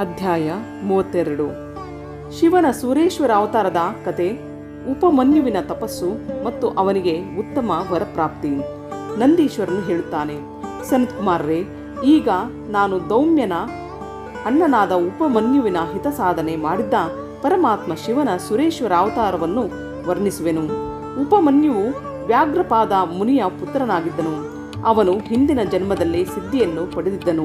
ಅಧ್ಯಾಯ ಮೂವತ್ತೆರಡು. ಶಿವನ ಸುರೇಶ್ವರ ಅವತಾರದ ಕತೆ, ಉಪಮನ್ಯುವಿನ ತಪಸ್ಸು ಮತ್ತು ಅವನಿಗೆ ಉತ್ತಮ ವರಪ್ರಾಪ್ತಿ. ನಂದೀಶ್ವರನು ಹೇಳುತ್ತಾನೆ, ಸನತ್ಕುಮಾರರೇ, ಈಗ ನಾನು ದೌಮ್ಯನ ಅಣ್ಣನಾದ ಉಪಮನ್ಯುವಿನ ಹಿತ ಸಾಧನೆ ಮಾಡಿದ್ದ ಪರಮಾತ್ಮ ಶಿವನ ಸುರೇಶ್ವರ ಅವತಾರವನ್ನು ವರ್ಣಿಸುವೆನು. ಉಪಮನ್ಯುವು ವ್ಯಾಘ್ರಪಾದ ಮುನಿಯ ಪುತ್ರನಾಗಿದ್ದನು. ಅವನು ಹಿಂದಿನ ಜನ್ಮದಲ್ಲಿ ಸಿದ್ಧಿಯನ್ನು ಪಡೆದಿದ್ದನು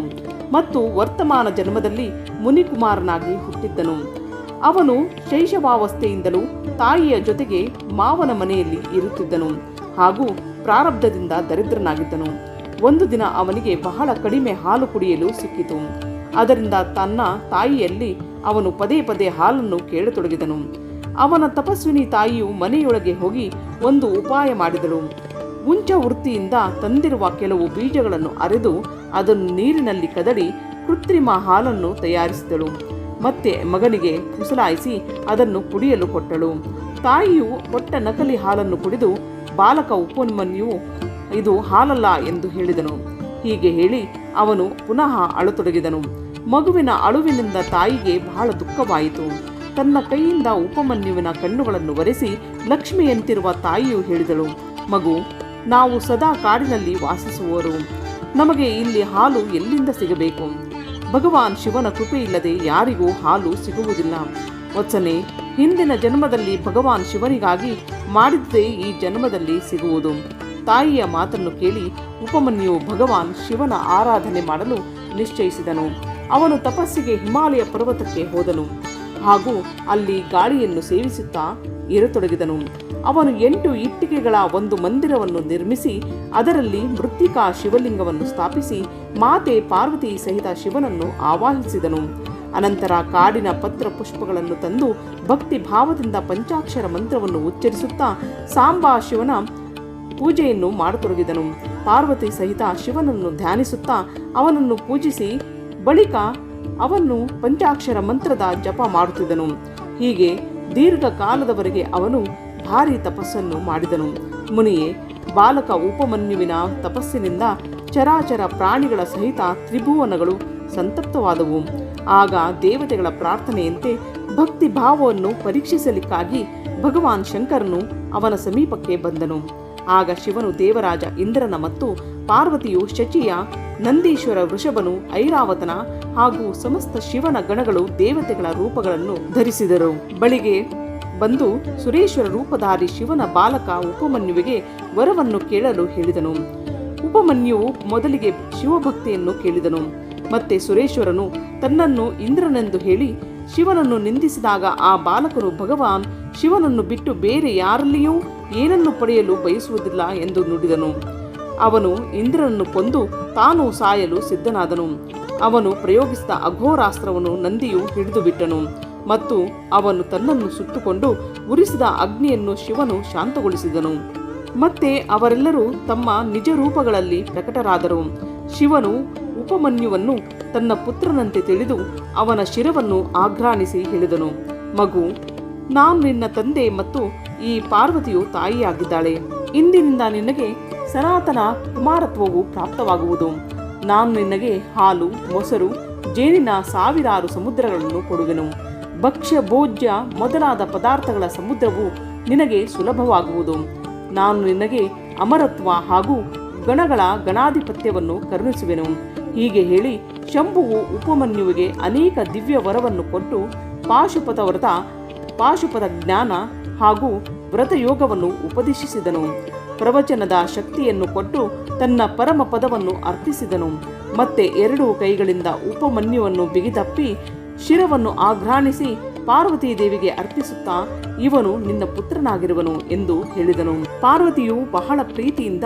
ಮತ್ತು ವರ್ತಮಾನ ಜನ್ಮದಲ್ಲಿ ಮುನಿಕುಮಾರನಾಗಿ ಹುಟ್ಟಿದ್ದನು. ಅವನು ಶೈಶವಾವಸ್ಥೆಯಿಂದಲೂ ತಾಯಿಯ ಜೊತೆಗೆ ಮಾವನ ಮನೆಯಲ್ಲಿ ಇರುತ್ತಿದ್ದನು ಹಾಗೂ ಪ್ರಾರಬ್ಧದಿಂದ ದರಿದ್ರನಾಗಿದ್ದನು. ಒಂದು ದಿನ ಅವನಿಗೆ ಬಹಳ ಕಡಿಮೆ ಹಾಲು ಕುಡಿಯಲು ಸಿಕ್ಕಿತು. ಅದರಿಂದ ತನ್ನ ತಾಯಿಯಲ್ಲಿ ಅವನು ಪದೇ ಪದೇ ಹಾಲನ್ನು ಕೇಳತೊಡಗಿದನು. ಅವನ ತಪಸ್ವಿನಿ ತಾಯಿಯು ಮನೆಯೊಳಗೆ ಹೋಗಿ ಒಂದು ಉಪಾಯ ಮಾಡಿದಳು. ಉಂಚ ವೃತ್ತಿಯಿಂದ ತಂದಿರುವ ಕೆಲವು ಬೀಜಗಳನ್ನು ಅರೆದು ಅದನ್ನು ನೀರಿನಲ್ಲಿ ಕದಡಿ ಕೃತ್ರಿಮ ಹಾಲನ್ನು ತಯಾರಿಸಿದಳು. ಮತ್ತೆ ಮಗನಿಗೆ ಕುಸಲಾಯಿಸಿ ಅದನ್ನು ಕುಡಿಯಲು ಕೊಟ್ಟಳು. ತಾಯಿಯು ಕೊಟ್ಟ ನಕಲಿ ಹಾಲನ್ನು ಕುಡಿದು, ಬಾಲಕ ಉಪನ್ಮನ್ಯು ಇದು ಹಾಲಲ್ಲ ಎಂದು ಹೇಳಿದನು. ಹೀಗೆ ಹೇಳಿ ಅವನು ಪುನಃ ಅಳತೊಡಗಿದನು. ಮಗುವಿನ ಅಳುವಿನಿಂದ ತಾಯಿಗೆ ಬಹಳ ದುಃಖವಾಯಿತು. ತನ್ನ ಕೈಯಿಂದ ಉಪಮನ್ಯುವಿನ ಕಣ್ಣುಗಳನ್ನು ಒರೆಸಿ ಲಕ್ಷ್ಮಿಯಂತಿರುವ ತಾಯಿಯು ಹೇಳಿದಳು, ಮಗು ನಾವು ಸದಾ ಕಾಡಿನಲ್ಲಿ ವಾಸಿಸುವವರು ನಮಗೆ ಇಲ್ಲಿ ಹಾಲು ಎಲ್ಲಿಂದ ಸಿಗಬೇಕು? ಭಗವಾನ್ ಶಿವನ ಕೃಪೆ ಇಲ್ಲದೆ ಯಾರಿಗೂ ಹಾಲು ಸಿಗುವುದಿಲ್ಲ. ವಚನೆ ಹಿಂದಿನ ಜನ್ಮದಲ್ಲಿ ಭಗವಾನ್ ಶಿವನಿಗಾಗಿ ಮಾಡಿದ್ದೇ ಈ ಜನ್ಮದಲ್ಲಿ ಸಿಗುವುದು. ತಾಯಿಯ ಮಾತನ್ನು ಕೇಳಿ ಉಪಮನ್ಯು ಭಗವಾನ್ ಶಿವನ ಆರಾಧನೆ ಮಾಡಲು ನಿಶ್ಚಯಿಸಿದನು. ಅವನು ತಪಸ್ಸಿಗೆ ಹಿಮಾಲಯ ಪರ್ವತಕ್ಕೆ ಹೋದನು. ಹಾಗೂ ಅಲ್ಲಿ ಗಾಳಿಯನ್ನು ಸೇವಿಸುತ್ತಾ ಇರತೊಡಗಿದನು. ಅವನು ಎಂಟು ಇಟ್ಟಿಗೆಗಳ ಒಂದು ಮಂದಿರವನ್ನು ನಿರ್ಮಿಸಿ, ಅದರಲ್ಲಿ ಮೃತ್ತಿಕಾ ಶಿವಲಿಂಗವನ್ನು ಸ್ಥಾಪಿಸಿ, ಮಾತೆ ಪಾರ್ವತಿ ಸಹಿತ ಶಿವನನ್ನು ಆವಾಹಿಸಿದನು. ಅನಂತರ ಕಾಡಿನ ಪತ್ರ ಪುಷ್ಪಗಳನ್ನು ತಂದು ಭಕ್ತಿ ಭಾವದಿಂದ ಪಂಚಾಕ್ಷರ ಮಂತ್ರವನ್ನು ಉಚ್ಚರಿಸುತ್ತಾ ಸಾಂಬಾ ಶಿವನ ಪೂಜೆಯನ್ನು ಮಾಡತೊಡಗಿದನು. ಪಾರ್ವತಿ ಸಹಿತ ಶಿವನನ್ನು ಧ್ಯಾನಿಸುತ್ತಾ ಅವನನ್ನು ಪೂಜಿಸಿ, ಬಳಿಕ ಅವನು ಪಂಚಾಕ್ಷರ ಮಂತ್ರದ ಜಪ ಮಾಡುತ್ತಿದ್ದನು. ಹೀಗೆ ದೀರ್ಘಕಾಲದವರೆಗೆ ಅವನು ಭಾರಿ ತಪಸ್ಸನ್ನು ಮಾಡಿದನು. ಮುನಿಯೇ, ಬಾಲಕ ಉಪಮನ್ಯುವಿನ ತಪಸ್ಸಿನಿಂದ ಚರಾಚರ ಪ್ರಾಣಿಗಳ ಸಹಿತ ತ್ರಿಭುವನಗಳು ಸಂತಪ್ತವಾದವು. ಆಗ ದೇವತೆಗಳ ಪ್ರಾರ್ಥನೆಯಂತೆ ಭಕ್ತಿ ಭಾವವನ್ನು ಪರೀಕ್ಷಿಸಲಿಕ್ಕಾಗಿ ಭಗವಾನ್ ಶಂಕರನು ಅವನ ಸಮೀಪಕ್ಕೆ ಬಂದನು. ಆಗ ಶಿವನು ದೇವರಾಜ ಇಂದ್ರನ ಮತ್ತು ಪಾರ್ವತಿಯು ಶಚಿಯ, ನಂದೀಶ್ವರ ವೃಷಭನು ಐರಾವತನ ಹಾಗೂ ಸಮಸ್ತ ಶಿವನ ಗಣಗಳು ದೇವತೆಗಳ ರೂಪಗಳನ್ನು ಧರಿಸಿದರು. ಬಳಿಗೆ ಬಂದು ಸುರೇಶ್ವರ ರೂಪಧಾರಿ ಶಿವನ ಬಾಲಕ ಉಪಮನ್ಯುವಿಗೆ ವರವನ್ನು ಕೇಳಲು ಹೇಳಿದನು. ಉಪಮನ್ಯು ಮೊದಲಿಗೆ ಶಿವಭಕ್ತಿಯನ್ನು ಕೇಳಿದನು. ಮತ್ತೆ ಸುರೇಶ್ವರನು ತನ್ನನ್ನು ಇಂದ್ರನೆಂದು ಹೇಳಿ ಶಿವನನ್ನು ನಿಂದಿಸಿದಾಗ ಆ ಬಾಲಕನು ಭಗವಾನ್ ಶಿವನನ್ನು ಬಿಟ್ಟು ಬೇರೆ ಯಾರಲ್ಲಿಯೂ ಏನನ್ನು ಪಡೆಯಲು ಬಯಸುವುದಿಲ್ಲ ಎಂದು ನುಡಿದನು. ಅವನು ಇಂದ್ರನನ್ನು ಕೊಂದು ತಾನು ಸಾಯಲು ಸಿದ್ಧನಾದನು. ಅವನು ಪ್ರಯೋಗಿಸಿದ ಅಘೋರಾಸ್ತ್ರವನ್ನು ನಂದಿಯು ಹಿಡಿದು ಬಿಟ್ಟನು ಮತ್ತು ಅವನು ತನ್ನನ್ನು ಸುತ್ತುಕೊಂಡು ಉರಿಸಿದ ಅಗ್ನಿಯನ್ನು ಶಿವನು ಶಾಂತಗೊಳಿಸಿದನು. ಮತ್ತೆ ಅವರೆಲ್ಲರೂ ತಮ್ಮ ನಿಜ ರೂಪಗಳಲ್ಲಿ ಪ್ರಕಟರಾದರು. ಶಿವನು ಉಪಮನ್ಯುವನ್ನು ತನ್ನ ಪುತ್ರನಂತೆ ತಿಳಿದು ಅವನ ಶಿರವನ್ನು ಆಘ್ರಾಣಿಸಿ ಹೇಳಿದನು. ಮಗು, ನಾನು ನಿನ್ನ ತಂದೆ ಮತ್ತು ಈ ಪಾರ್ವತಿಯು ತಾಯಿಯಾಗಿದ್ದಾಳೆ. ಇಂದಿನಿಂದ ನಿನಗೆ ಸನಾತನ ಕುಮಾರತ್ವವು ಪ್ರಾಪ್ತವಾಗುವುದು. ನಾನು ನಿನಗೆ ಹಾಲು, ಮೊಸರು, ಜೇನಿನ ಸಾವಿರಾರು ಸಮುದ್ರಗಳನ್ನು ಕೊಡುವೆನು. ಭಕ್ಷ್ಯ, ಭೋಜ್ಯ ಮೊದಲಾದ ಪದಾರ್ಥಗಳ ಸಮುದ್ರವು ನಿನಗೆ ಸುಲಭವಾಗುವುದು. ನಾನು ನಿನಗೆ ಅಮರತ್ವ ಹಾಗೂ ಗಣಗಳ ಗಣಾಧಿಪತ್ಯವನ್ನು ಕರುಣಿಸುವೆನು. ಹೀಗೆ ಹೇಳಿ ಶಂಭುವು ಉಪಮನ್ಯುವಿಗೆ ಅನೇಕ ದಿವ್ಯ ವರವನ್ನು ಕೊಟ್ಟು ಪಾಶುಪತ ವ್ರತ ಪಾಶುಪದ ಜ್ಞಾನ ಹಾಗೂ ವ್ರತಯೋಗವನ್ನು ಉಪದೇಶಿಸಿದನು. ಪ್ರವಚನದ ಶಕ್ತಿಯನ್ನು ಕೊಟ್ಟು ತನ್ನ ಪರಮ ಪದವನ್ನು ಅರ್ಥಿಸಿದನು ಮತ್ತೆ ಎರಡೂ ಕೈಗಳಿಂದ ಉಪಮನ್ಯುವನ್ನು ಬಿಗಿದಪ್ಪಿ ಶಿರವನ್ನು ಆಘ್ರಾಣಿಸಿ ಪಾರ್ವತಿ ದೇವಿಗೆ ಅರ್ಪಿಸುತ್ತಾ ಇವನು ನಿನ್ನ ಪುತ್ರನಾಗಿರುವನು ಎಂದು ಹೇಳಿದನು. ಪಾರ್ವತಿಯು ಬಹಳ ಪ್ರೀತಿಯಿಂದ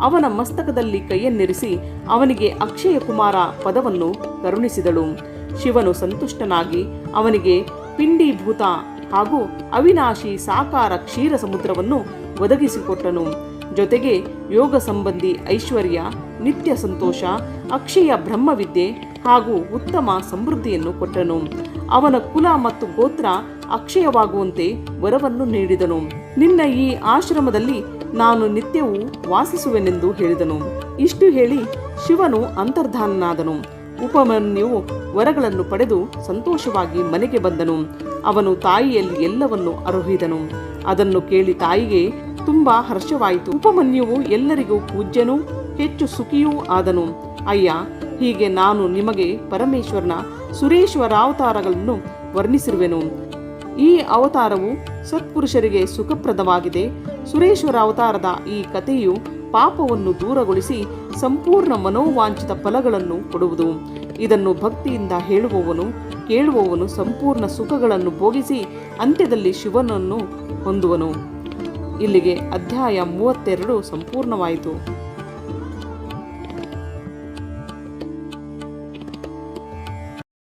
ಅವನ ಮಸ್ತಕದಲ್ಲಿ ಕೈಯನ್ನಿರಿಸಿ ಅವನಿಗೆ ಅಕ್ಷಯ ಕುಮಾರ ಪದವನ್ನು ಕರುಣಿಸಿದಳು. ಶಿವನು ಸಂತುಷ್ಟನಾಗಿ ಅವನಿಗೆ ಪಿಂಡೀಭೂತ ಹಾಗೂ ಅವಿನಾಶಿ ಸಾಕಾರ ಕ್ಷೀರ ಸಮುದ್ರವನ್ನು ಒದಗಿಸಿಕೊಟ್ಟನು. ಜೊತೆಗೆ ಯೋಗ ಸಂಬಂಧಿ ಐಶ್ವರ್ಯ ನಿತ್ಯ ಸಂತೋಷ, ಅಕ್ಷಯ ಬ್ರಹ್ಮವಿದ್ಯೆ ಹಾಗೂ ಉತ್ತಮ ಸಮೃದ್ಧಿಯನ್ನು ಕೊಟ್ಟನು. ಅವನ ಕುಲ ಮತ್ತು ಗೋತ್ರ ಅಕ್ಷಯವಾಗುವಂತೆ ವರವನ್ನು ನೀಡಿದನು. ನಿನ್ನ ಈ ಆಶ್ರಮದಲ್ಲಿ ನಾನು ನಿತ್ಯವೂ ವಾಸಿಸುವೆನೆಂದು ಹೇಳಿದನು. ಇಷ್ಟು ಹೇಳಿ ಶಿವನು ಅಂತರ್ಧಾನನಾದನು. ಉಪಮನ್ಯು ವರಗಳನ್ನು ಪಡೆದು ಸಂತೋಷವಾಗಿ ಮನೆಗೆ ಬಂದನು. ಅವನು ತಾಯಿಯಲ್ಲಿ ಎಲ್ಲವನ್ನು ಅರುಹಿದನು. ಅದನ್ನು ಕೇಳಿ ತಾಯಿಗೆ ತುಂಬಾ ಹರ್ಷವಾಯಿತು. ಉಪಮನ್ಯುವು ಎಲ್ಲರಿಗೂ ಪೂಜ್ಯನೂ ಹೆಚ್ಚು ಸುಖಿಯೂ ಆದನು. ಅಯ್ಯ, ಹೀಗೆ ನಾನು ನಿಮಗೆ ಪರಮೇಶ್ವರನ ಸುರೇಶ್ವರ ಅವತಾರಗಳನ್ನು ವರ್ಣಿಸಿರುವೆನು. ಈ ಅವತಾರವು ಸತ್ಪುರುಷರಿಗೆ ಸುಖಪ್ರದವಾಗಿದೆ. ಸುರೇಶ್ವರ ಅವತಾರದ ಈ ಕಥೆಯು ಪಾಪವನ್ನು ದೂರಗೊಳಿಸಿ ಸಂಪೂರ್ಣ ಮನೋವಾಂಛಿತ ಫಲಗಳನ್ನು ಕೊಡುವುದು. ಇದನ್ನು ಭಕ್ತಿಯಿಂದ ಹೇಳುವವನು, ಕೇಳುವವನು ಸಂಪೂರ್ಣ ಸುಖಗಳನ್ನು ಭೋಗಿಸಿ ಅಂತ್ಯದಲ್ಲಿ ಶಿವನನ್ನು ಹೊಂದುವನು. ಇಲ್ಲಿಗೆ ಅಧ್ಯಾಯ ಮೂವತ್ತೆರಡು ಸಂಪೂರ್ಣವಾಯಿತು.